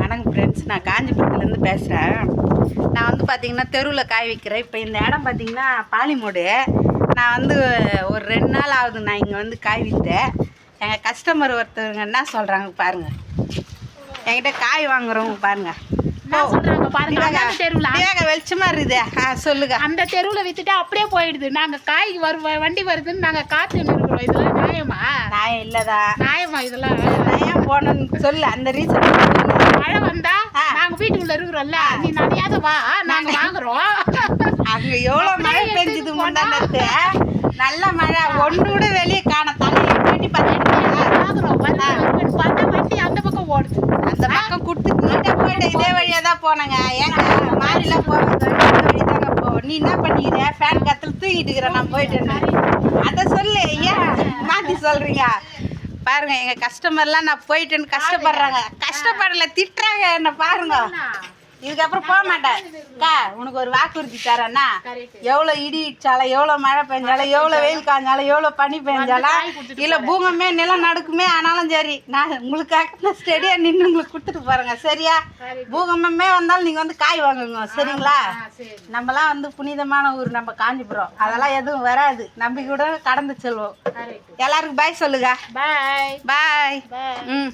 வணக்கம் ஃப்ரெண்ட்ஸ் நான் காஞ்சிபுரத்துலேருந்து பேசுகிறேன் நான் வந்து பார்த்தீங்கன்னா தெருவில் காய் விற்கிறேன் இப்போ இந்த இடம் பார்த்தீங்கன்னா பாலிமோடு. நான் வந்து ஒரு ரெண்டு நாள் ஆகுது நான் இங்கே வந்து காய் விற்றேன் எங்கள் கஸ்டமர் ஒருத்தவங்க என்ன சொல்கிறாங்க பாருங்கள் என்கிட்ட காய் வாங்குறவங்க பாருங்கள் வெளிச்சமா இருக்குது சொல்லுங்க. அந்த தெருவுல வித்துட்டு அப்படியே போயிடுது. நாங்க காய் வரு வண்டி வருதுன்னு நாங்க காத்து நிறுவனம் இதெல்லாம் நியாயமா? நான் இல்லைதா நியாயமா இதெல்லாம்? போனேன்னு சொல்லு அந்த ரீசன் மழை வந்தா. நாங்க வீட்டுக்குள்ள இருக்கிறோம்ல நீ நனையாத வா நாங்க வாங்குறோம். அங்க எவ்வளவு மழை பெஞ்சது முன்னாடி நல்ல மழை. ஒண்ணு கூட வெளியே காண வந்து வருதுன்னு பார்த்தா வண்டி அந்த பக்கம் ஓடுது. அந்த பக்கம் கொடுத்து நீட்டா போயிட்டு இதே வழியா தான் போனேங்க. ஏங்க மாறிலாம் போகிறது வழி தாங்க போ. நீ என்ன பண்ணிக்கிற? ஃபேன் கத்தில் தூங்கிட்டு இருக்கிற நான் போயிட்டேன்னு அதை சொல்லு. ஏன் மாத்தி சொல்றீங்க? பாருங்க எங்க கஸ்டமர்லாம் நான் போயிட்டேன்னு கஷ்டப்படுறாங்க. கஷ்டப்படல திட்டுறாங்க என்ன பாருங்க. இதுக்கப்புறம் போக மாட்டேன். அக்கா உனக்கு ஒரு வாக்குறுதி தரேன்னா. எவ்வளோ இடி இடிச்சாலும் எவ்வளோ மழை பெஞ்சாலும் எவ்வளோ வெயில் காய்ஞ்சாலும் எவ்வளோ பனி பெஞ்சாலும் இல்லை பூகமே நிலம் நடுக்குமே ஆனாலும் சரி நான் உங்களுக்காக நான் ஸ்டெடியாக நின்று உங்களுக்கு கொடுத்துட்டு போகிறேங்க சரியா. பூகம்பமே வந்தாலும் நீங்கள் வந்து காய் வாங்குங்க சரிங்களா? நம்மலாம் வந்து புனிதமான ஊர் நம்ம காஞ்சிபுரம். அதெல்லாம் எதுவும் வராது. நம்பிக்கையோட கடந்து செல்வோம். எல்லாருக்கும் பாய் சொல்லுங்க. பாய் பாய் பாய் ம்.